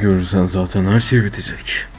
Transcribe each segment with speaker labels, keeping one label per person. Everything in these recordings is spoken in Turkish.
Speaker 1: Görürsen zaten her şey bitecek.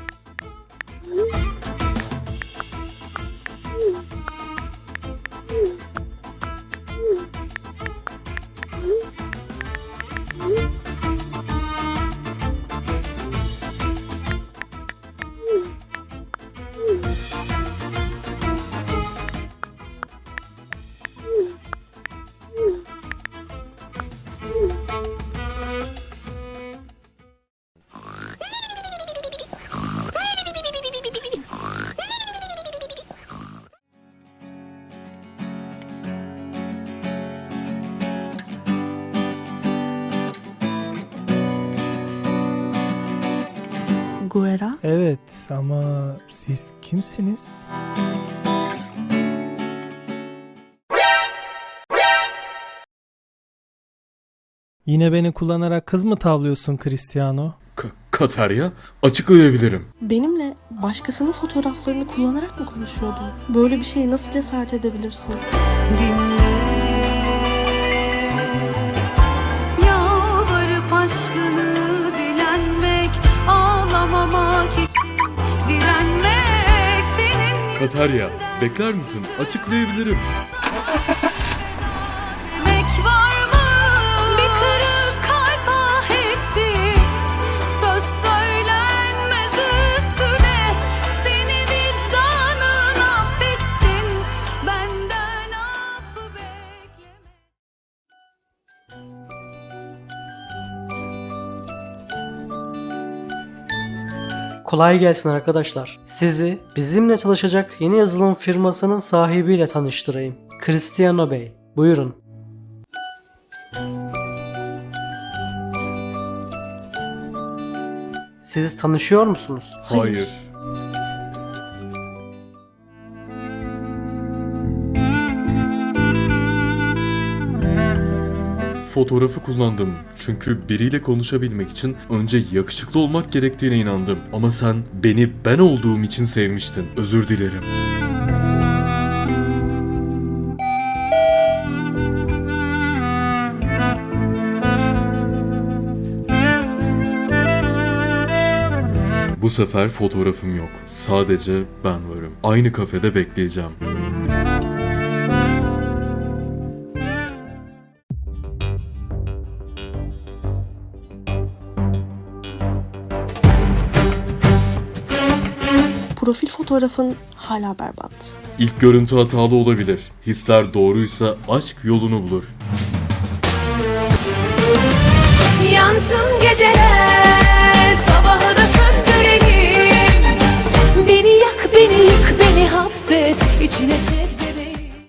Speaker 2: Guerra.
Speaker 3: Evet ama siz kimsiniz? Yine beni kullanarak kız mı tavlıyorsun Cristiano?
Speaker 1: Ka- Katerya açıklayabilirim.
Speaker 2: Benimle başkasının fotoğraflarını kullanarak mı konuşuyordun? Böyle bir şeye nasıl cesaret edebilirsin?
Speaker 4: Yalvarıp Senin
Speaker 1: Katerya bekler misin? Açıklayabilirim.
Speaker 5: Kolay gelsin arkadaşlar. Sizi bizimle çalışacak yeni yazılım firmasının sahibiyle tanıştırayım. Cristiano Bey. Buyurun. Siz tanışıyor musunuz?
Speaker 1: Hayır. Fotoğrafı kullandım. Çünkü biriyle konuşabilmek için önce yakışıklı olmak gerektiğine inandım. Ama sen beni ben olduğum için sevmiştin. Özür dilerim. Bu sefer fotoğrafım yok. Sadece ben varım. Aynı kafede bekleyeceğim.
Speaker 2: Profil fotoğrafın hala berbat.
Speaker 1: İlk görüntü hatalı olabilir. Hisler doğruysa aşk yolunu bulur.
Speaker 4: Yansın geceler